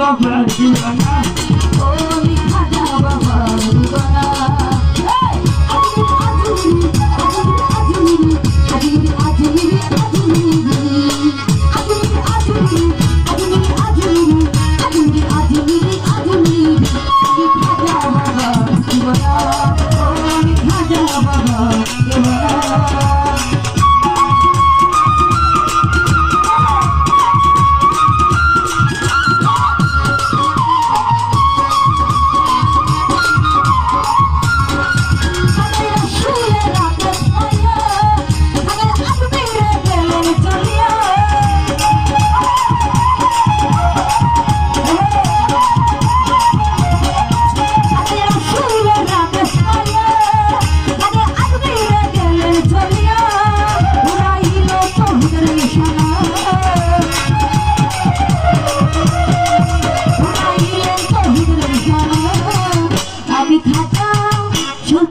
on the ground.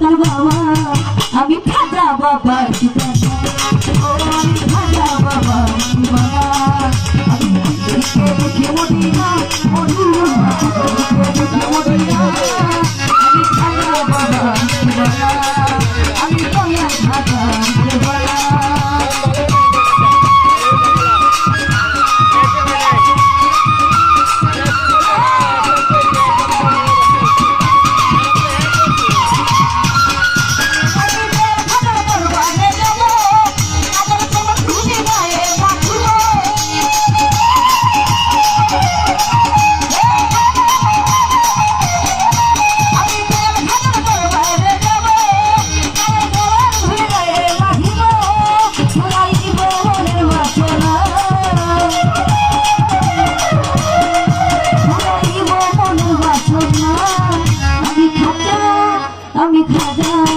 পাগল বাবা আমি খাজা বাবা খাজা বাবা আমি দেখে দেখে মদিনা মদিনা দেখে দেখে মদিনা খাজা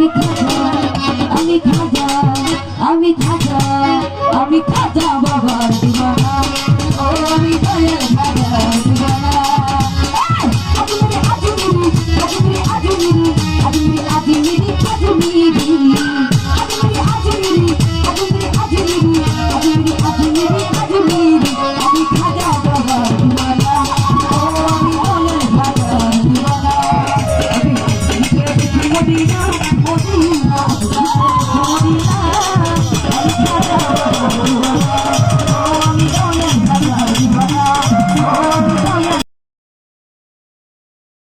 আমি খাজা আমি খাজা আমি খাজা আমি খাজা।